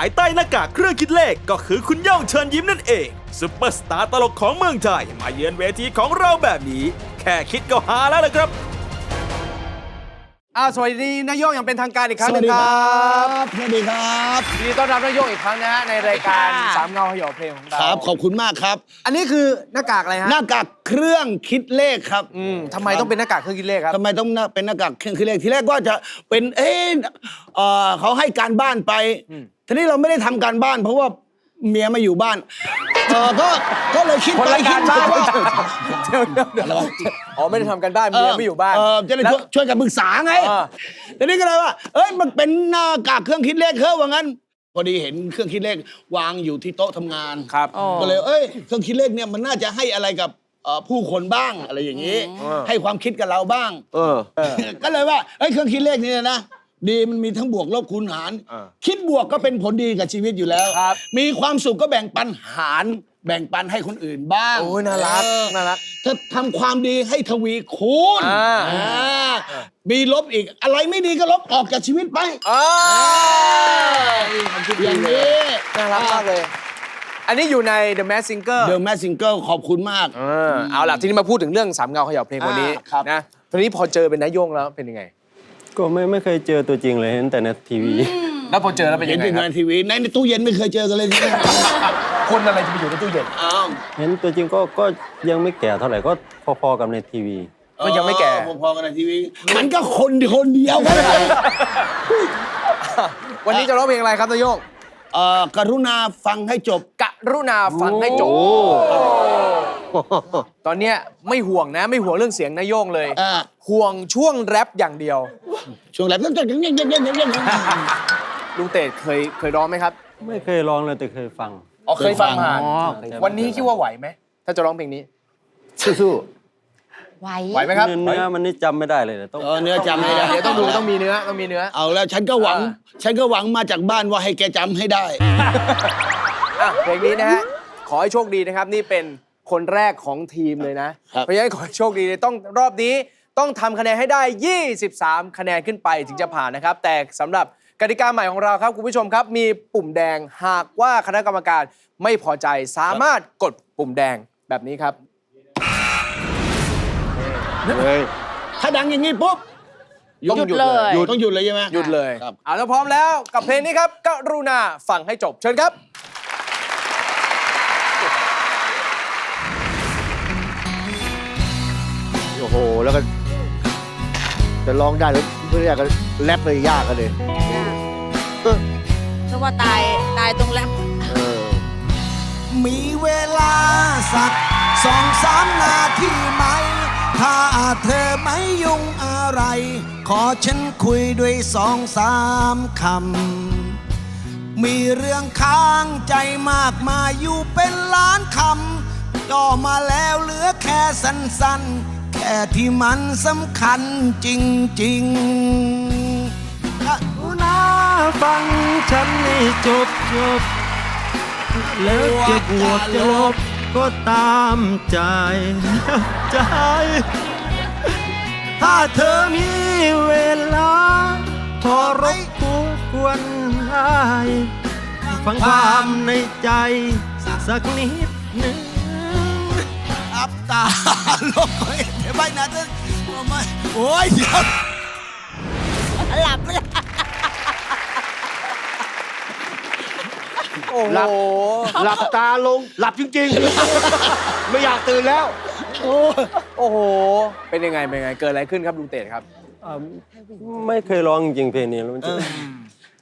ายใต้หน้ากากเครื่องคิดเลขก็คือคุณย่องเชิญยิ้มนั่นเองซุปเปอร์สตาร์ตลกของเมืองไทยมาเยือนเวทีของเราแบบนี้ แค่คิดก็หาแล้วละครับอ้าวสวัสดีนายโยงอย่างเป็นทางการอีกครั้งสหวันึสงดีคครัรับบ สวัสดีครับ ยินดีต้อนรับนายโยงอีกครั้งนะฮะในรายการสามเงาหยอเพลงของเราครับ ขอบคุณมากครับ อันนี้คือหน้ากากอะไรฮะหน้ากากเครื่องคิดเลขครับอืมทำไมต้องเป็นหน้ากากเครื่องคิดเลขครับ ทำไมต้องหน้าเป็นหน้ากากเครื่องคิดเลข ทีแรกว่าจะเป็น เอ๊ะเอ่อเขาให้การบ้านไปอืม ทีนี้เราไม่ได้ทำการบ้าน เพราะว่าเมียมาอยู่บ้านเออก็ก็เลยคิดคนไปละคิกาดรมาบ้าน ว่าเดี๋ยวเดี๋ยวเดี๋ยวอ๋อไม่ได้ทำกันบ้านเมียไม่อยู่บ้านเออจะได้ช่วยช่วยกันปรึกษาไงอ่าทีนี้ก็เลยว่า เอ้ยมันเป็นหน้ากากเครื่องคิดเลขเฮ้ยว่างั้นพอดีเห็นเครื่องคิดเลขวางอยู่ที่โต๊ะทำงานครับก็เลยเอ้ยเครื่องคิดเลขเนี่ยมันน่าจะให้อะไรกับเอ่อผู้คนบ้างอะไรอย่างนี้อืมให้ความคิดกับเราบ้าง เออ ก็เลยว่าเอ้ยเครื่องคิดเลขนี่นะ ดีมันมีทั้งบวกลบคูณหาร อ่า คิดบวกก็เป็นผลดีกับชีวิตอยู่แล้ว ครับ มีความสุขก็แบ่งปันหารแบ่งปันให้คนอื่นบ้างโอ้ยน่ารักเออ น่ารักถ้าทำความดีให้ทวีคูณอ่า อ่ามีลบอีก อะไรไม่ดีก็ลบออกจากชีวิตไป อ๋ออย่างนี้น่ารักมากเลย อันนี้อยู่ใน The Mask Singer เดอะแมสซิงเกิลขอบคุณมาก เออเอาล่ะ ทีนี้มาพูดถึงเรื่องสามเงาเขย่าเพลงวันนี้อ่าครับ นะทีนี้พอเจอเป็นนายโยงแล้วเป็นยังไง ก็ไม่ไม่เคยเจอตัวจริงเลยเห็นแต่ในทีวี แล้วพอเจอแล้วเป็นเห็ยันงไงเป็นคงารับนทีวีในตู้เย็นไม่เคยเจอกันเลยใช่ไหมคนอะไรจะไปอยู่ในตู้เย็นอ้าวเห็นตัวจริงก็ก็ยังไม่แก่เท่าไหร่ก็พอๆกับในทีวี ก็ยังไม่แก่เออพอๆกันในทีวีมันก็คนคนเดียวกันเลย วันนี้จะร้องเพลงอะไรครับนายโยงเอ่อกรุณาฟังให้จบกรุณาฟังให้จบ ตอนเนี้ยไม่ห่วงนะไม่ห่วงเรื่องเสียงนายโยงเลย อ่า ห่วงช่วงแรปอย่างเดียว ช่วงแรกต้องยังยังยังยังยังยัง ลุงเต๋เคยเคยร้องไหมครับไม่เคยร้องเลยแต่เคยฟัง อ๋อเคยฟังผ่านอ๋อเคยฟัง วันนี้คิดว่าไหวไหมถ้าจะร้องเพลงนี้ สู้ไหวไหวไหมๆครับเนื้อเนื้อมันนี่จำไม่ได้เลยแต่ต้องเออเนื้อจำไม่ได้เดี๋ยวต้องดูต้องมีเนื้อต้องมีเนื้อ เอาแล้วฉันก็หวัง อ่าฉันก็หวังมาจากบ้านว่าให้แกจำให้ได้ อะเพลงนี้นะฮะ ขอให้โชคดีนะครับ นี่เป็น คนแรกของทีมเลยนะครับเพราะฉะนั้นขอให้โชคดีเลยต้องรอบนี้ต้องทำคะแนนให้ได้ 23 คะแนนขึ้นไปถึงจะผ่านนะครับ แต่สำหรับกติกาใหม่ของเราครับคุณผู้ชมครับ มีปุ่มแดงหากว่าคณะกรรมการไม่พอใจสามารถกดปุ่มแดงแบบนี้ครับถ้าดังอย่างนี้ปุ๊บต้องหยุดหยุดเลเลยยต้องหยุดเลยใช่ไหม หยุดเลย ครับ เอาแล้วพร้อมแล้วกับเพลงนี้ครับ กรุณาฟังให้จบเชิญครับ โอ้โห แล้วก็ จะร้องได้หรือไม่ได้ก็แรปเลยยากกันเลยเพราะว่าตายตายตรงแรมเออ มีเวลาสักสองสามนาทีไหม ถ้าเธอไม่ยุ่งอะไร ขอฉันคุยด้วยสองสามคำ มีเรื่องค้างใจมากมายอยู่เป็นล้านคำจ่อมาแล้วเหลือแค่สั้นๆ แค่ที่มันสำคัญจริงๆกรุณาฟังฉันให้จบจบแล้วเจ็บปวดจะลบก็ตามใจ ใจ ถ้าเธอมีเวลาขอรบกวนได้ฟังความในใจ สักนิดหนึ่งอับตาลงไป เดี๋ยวไปนะจะเอามาโอ้ยเดี๋ยวหลับไม่ได้โอ้โหหลับหลับตาลงหลับจริงๆ ไม่อยากตื่นแล้ว โอ้โห เป็นยังไง เป็นยังไง เกิดอะไรขึ้นครับลุงเต๋ครับอ่าไม่เคยร้องจริงๆเพลงนี้แล้วมันจะ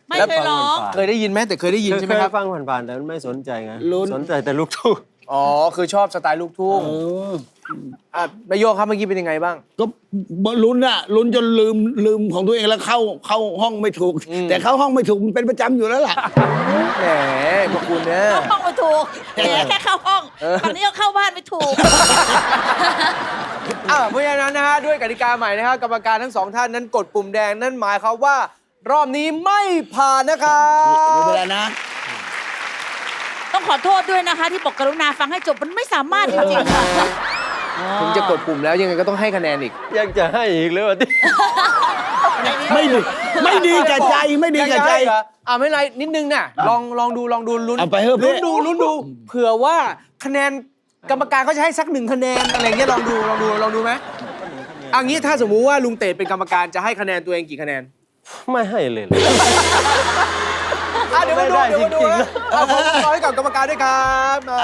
ไม่เคยร้อง เคยได้ยินไหมแต่เคยได้ยินเคยใช่ไหมครับ ฟังผ่านๆแต่ไม่สนใจไงลุ้นสนใจแต่ลูกทุ่ง อ๋อ คือชอบสไตล์ลูกทุ่งเอออะนายโยงครับเมื่อกี้เป็นยังไงบ้าง ก็ลุ้นอะลุ้นจนลืมลืมของตัวเองแล้วเข้าเข้าห้องไม่ถูก อืม แต่เข้าห้องไม่ถูกมันเป็นประจำอยู่แล้วล่ะ แหมพวกคุณเนี่ยเข้าห้องไม่ถูกเดี๋ยวแค่เข้าห้องเออตอนนี้ก็เข้าบ้านไม่ถูก อะเพราะฉะนั้นนะฮะด้วยกติกาใหม่นะครับกรรมการทั้งสองท่านนั้นกดปุ่มแดงนั่นหมายความว่า รอบนี้ไม่ผ่านนะครัไม่เป็นบไรนะ ต้องขอโทษด้วยนะคะ ที่บอกกรุณาฟังให้จบมันไม่สามารถจริงๆค่ะ ถึงจะกดปุ่มแล้วยังไงก็ต้องให้คะแนนอีก ยังจะให้อีกเลยว่าที่ในนี้ไม่ดีไม่ดีแก่ใจไม่ดีแก่ใจยังไงเหรออ่าไม่เป็นไรนิดนึงน่ะลองลองดูลองดูลุ้นเอาไปเถอะพี่ลุ้นดูลุ้นดู เผื่อว่าคะแนนกรรมการเขาจะให้สักหนึ่งคะแนนอะไรเงี้ยลองดูลองดูลองดูไหมเอันนี้ถ้าสมมุติว่าลุงเต๋เป็นกรรมการจะให้คะแนนตัวเองกี่คะแนน ไม่ให้เลยอะเดี๋ยวมาดูไม่ได้เดี๋ยวมาดูจริงๆนะเอาขอขอให้กับกรรมการด้วยครับมา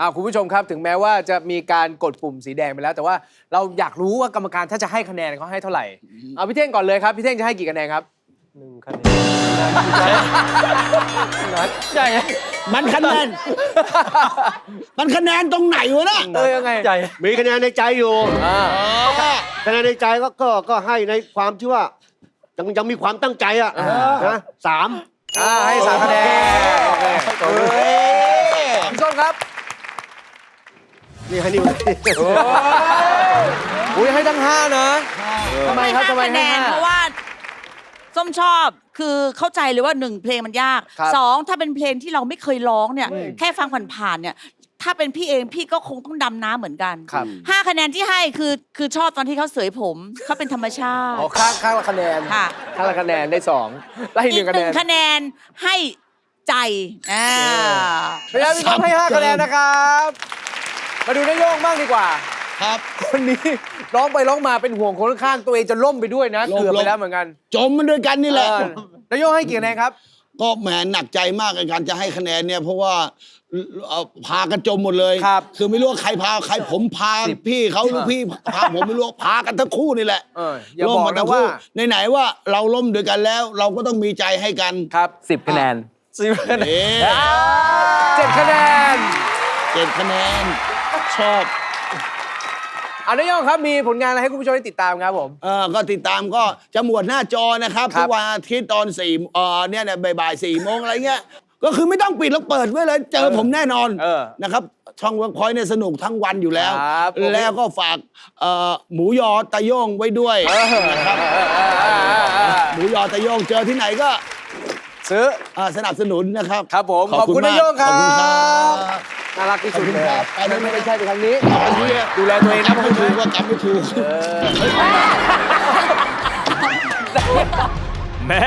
อ่าอ่าคุณผู้ชมครับถึงแม้ว่าจะมีการกดปุ่มสีแดงไปแล้ว แต่ว่าเราอยากรู้ว่ากรรมการถ้าจะให้คะแนนเขาให้เท่าไหร่เอาพี่เท่งก่อนเลยครับพี่เท่งจะให้กี่คะแนนครับหนึ่งคะแนนใจมันคะแนน มันคะแนนตรงไหนวะน่ะเออยังไงใจมีคะแนนในใจอยู่อ่าคะแนนในใจก็ก็ก็ให้ในความที่ว่ายังยังมีความตั้งใจอะนะสามอ่าให้สามคะแนนโอเคพี่ส้มครับ นี่ให้นี่อุ้ยให้ทั้งห้านะ ทำไมครับทำไมคะแนให้นห้า เพราะว่าส้มชอบคือเข้าใจเลยว่าหนึ่งเพลงมันยากครับสองถ้าเป็นเพลงที่เราไม่เคยร้องเนี่ยอืมแค่ฟังผ่านๆเนี่ย ถ้าเป็นพี่เองพี่ก็คงต้องดำน้ำเหมือนกันครับ ห้าคะแนนที่ให้คือคือชอบตอนที่เขาเสยผมเขาเป็นธรรมชาติอ๋อข้างข้างละคะแนนค่ะข้างละคะแนนได้สองไล่หอีนึ่กงคะหแนนึ่งนคะแนนให้ใจอ่า พยายามพี่ส้มให้ห้าคะแนนนะครับ มาดูนายโยงบ้างดีกว่า ครับ คนนี้ร้องไปร้องมาเป็นห่วงคนข้างๆตัวเองจะล่มไปด้วยนะล่มเกือบไปล่มแล้วเหมือนกันจมมันด้วยกันนี่แหละ เออนายโยงให้กี่คะแนนครับ ก็แหมหนักใจมากในการจะให้คะแนนเนี่ย เพราะว่าเอ่อพากันจมหมดเลยครับคือไม่รู้ว่าใครพาใครผมพาสิบพี่เขาหรือพี่พาผมไม่รู้พากันทั้งคู่นี่แหละเอออย่าล่มบอกมานะทั้งว่าคู่ไหนๆว่าเราล่มด้วยกันแล้ว เราก็ต้องมีใจให้กันครับสิบคะแนน สิบคะแนนเอ๊ะเจ็ดคะแนน เจ็ดคะแนน ชอบอานายโยงครับมีผลงานอะไรให้คุณผู้ชมได้ติดตามครับผมเออก็ติดตามก็จะหมวดหน้าจอนะครับครับทุกวันอาทิตย์ตอนสี่เออเนี่ยเนี่ยบ่ายๆสี่โมงอะไรเงี้ยก็คือไม่ต้องปิดแล้วเปิดไว้เลยเจอผมแน่นอนเออนะครับช่องเวิร์กพอยต์เนี่ยสนุกทั้งวันอยู่แล้วครับผมแล้วก็ฝากเอ่อหมูยอตะโยงไว้ด้วยนะครับหมูยอตะโยงเจอที่ไหนก็ ซื้อเอ่อสนับสนุนนะครับ ครับผม ขอบคุณนายโยงคขรัอบบคุณครับ น่ารักที่สุดขอบคุณเลยครับอันนั้นไม่ใช่ไปทางนี้อันนี้ดูแลตัวเองนะกำไม่ถูกว่ากำไม่ถูกแม่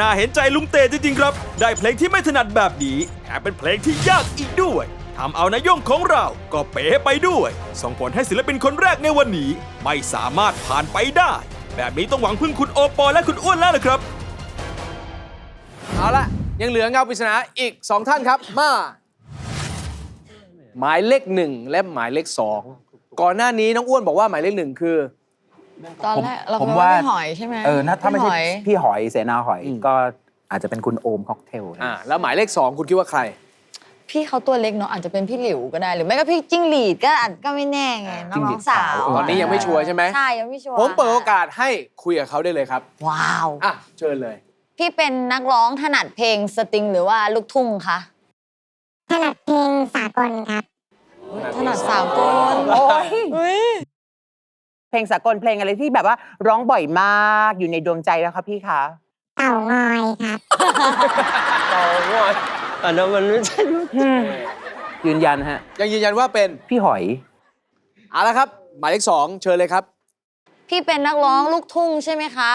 น่าเห็นใจลุงเตจริงๆครับ ได้เพลงที่ไม่ถนัดแบบนี้แถมเป็นเพลงที่ยากอีกด้วยทำเอานายโย่งของเราก็เป๋ไปด้วย ส่งผลให้ศิลปินคนแรกในวันนี้ ไม่สามารถผ่านไปได้ แบบนี้ต้องหวังพึ่งคุณโอปอลและคุณอ้วนแล้วล่ะครับ เอาละยังเหลือเงาปริศนาอีก 2 ท่านครับ มา หมายเลขหนึ่งและหมายเลขสองก่อนหน้านี้น้องอ้วนบอกว่าหมายเลขหนึ่งคือ ตอนแรกเราผมคิดว่าพี่หอยใช่ไหมเออนะถ้าไม่ใช่พี่หอยพี่หอยเสนาหอยอืม ก็อาจจะเป็นคุณโอมค็อกเทลนะอ่าแล้วหมายเลขสองคุณคิดว่าใคร พี่เขาตัวเล็กเนาะอาจจะเป็นพี่หลิวก็ได้หรือไม่ก็พี่จิ้งหรีดก็อาจก็ไม่แน่ไงน้องๆสาวตอนนี้ยังไม่ชัวร์ใช่ไหม ใช่ยังไม่ชัวร์ผมเปิดโอกาสให้คุยกับเขาได้เลยครับ ว้าว อะ เชิญเลย พี่เป็นนักร้องถนัดเพลงสตริงหรือว่าลูกทุ่งคะ ถนัดเพลงสากลครับ ถนัดสากลโอ้ยเฮ้ยเพลงสากลเพลงอะไรที่แบบว่าร้องบ่อยมากอยู่ในดวงใจแล้วครับพี่คะเต่างอยครับอันนั้นมันไม่ใช่ยืนยันฮะ ยังยืนยันว่าเป็นพี่หอยเอาละครับ หมายเลขสองเชิญเลยครับ พี่เป็นนักร้องลูกทุ่งใช่ไหมคะ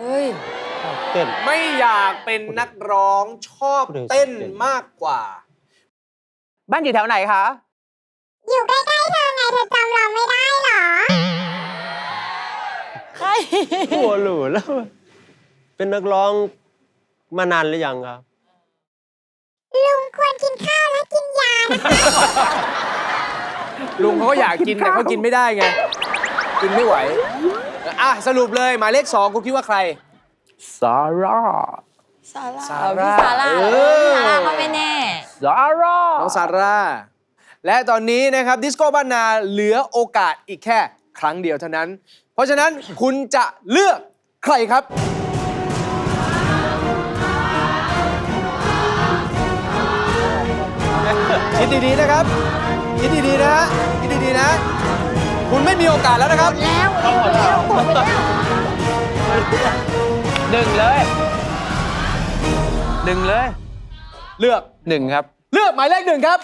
เฮ้ย เต้น ไม่อยากเป็นนักร้องชอบเต้นมากกว่า บ้านอยู่แถวไหนคะ อยู่ใกล้ๆเธอไงเธอจำเราไม่ได้เหรอ ใคร หัวหลูแล้ว เป็นนักร้องมานานหรือยังครับ ลุงควรกินข้าวและกินยานะลุงเขาก็อยากกินแต่เขากินไม่ได้ไง กินไม่ไหวอะสรุปเลยหมายเลขสองคุณคิดว่าใคร ซาร่า ซาร่าซาเออร่า พี่ซาร่าเอเอออ ซาร่าก็ไม่แน่ ซาร่า น้องซาร่า และตอนนี้นะครับดิสโก้บ้านนาเหลือโอกาสอีกแค่ครั้งเดียวเท่านั้น เพราะฉะนั้น คุณจะเลือกใครครับ คิดดีๆนะครับ คิดดีๆนะฮะคิดดีๆนะ คุณไม่มีโอกาสแล้วนะครับ แล้วหมดแล้วหมดแล้ว หนึ่งเลยหนึ่งเลย เลือกหนึ่งครับ เลือกหมายเลขหนึ่งครับ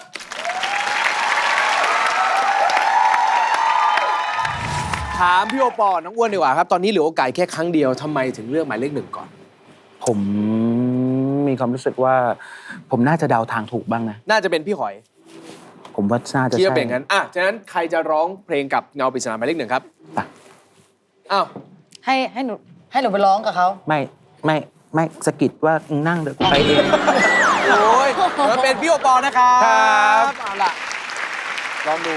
ถามพี่โอปอลน้องอ้วนดีกว่าครับตอนนี้เหลือโอกาสแค่ครั้งเดียวทำไมถึงเลือกหมายเลขหนึ่งก่อน ผมมีความรู้สึกว่า ผมน่าจะเดาทางถูกบ้างนะ น่าจะเป็นพี่หอยผมว่าน่าจะคิดใช่ว่าเป็นอย่างนั้นอะฉะนั้นใครจะร้องเพลงกับเงาปริศนาหมายเลขหนึ่งครับไปอ้าวให้ให้หนู ให้หนูไปร้องกับเขาไม่ไม่ไม่สะกิดว่านั่งเดี๋ยวไปเอง โอ้ยมันเป็นพี่โอปอลนะครับครับ เอาล่ะลองดู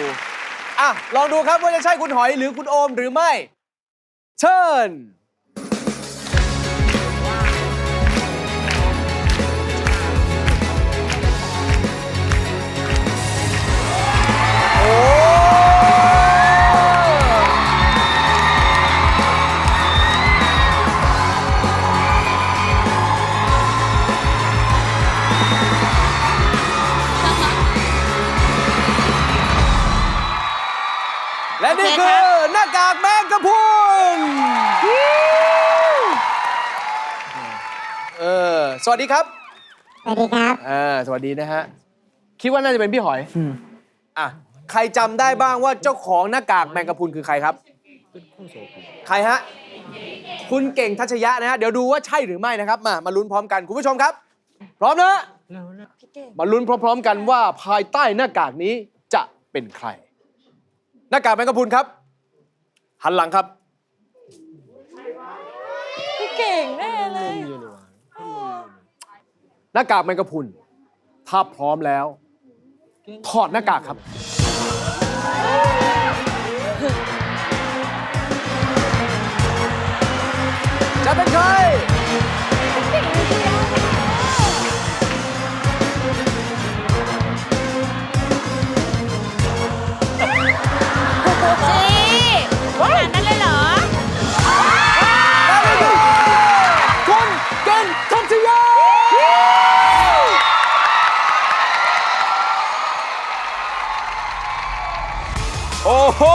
อะ ลองดูครับว่าจะใช่คุณหอยหรือคุณโอมหรือไม่ เชิญ นี่โอเคคืครัอบหน้ากากแมงกะพรุนเออสวัสดีครับ สวัสดีครับเออสวัสดีนะฮะ คิดว่าน่าจะเป็นพี่หอยอืมอะใครจำได้บ้างว่าเจ้าของหน้ากากแมงกะพรุนคือใครครับ ใครฮะ คุณเก่งทัชยะนะฮะ เดี๋ยวดูว่าใช่หรือไม่นะครับ มา มาลุ้นพร้อมกัน คุณผู้ชมครับ พร้อมนะ มาลุ้นพร้อม ๆ กันว่าภายใต้หน้ากากนี้จะเป็นใคร หน้ากากแมงกะพรุนครับ หันหลังครับ พี่เก่งแน่เลยหน้ากากแมงกะพรุน ถ้าพร้อมแล้ว ถอดหน้ากากครับ จะเป็นใคร 脱 单 โอ้โห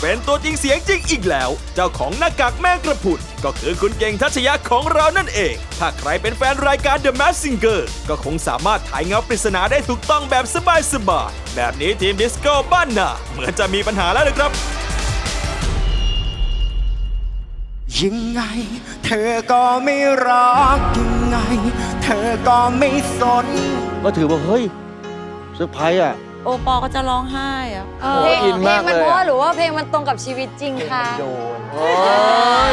เป็นตัวจริงเสียงจริงอีกแล้ว เจ้าของหน้ากากแมงกระพรุนก็คือคุณเก่งทัชยะของเรานั่นเอง ถ้าใครเป็นแฟนรายการ The Mask Singer ก็คงสามารถถ่ายเงาปริศนาได้ถูกต้องแบบสบายๆ แบบนี้ทีมดิสโก้บ้านนาเหมือนจะมีปัญหาแล้วนะครับ ยังไง เธอก็ไม่รักยังไง เธอก็ไม่สน ก็ถือว่า เฮ้ยเซอร์ไพรส์อะ โอปอก็จะร้องไห้อะเพลงอินเพลมางกมันเลยเพราะอะ หรือว่าเพลงมันตรงกับชีวิตจริงคะโอ้ย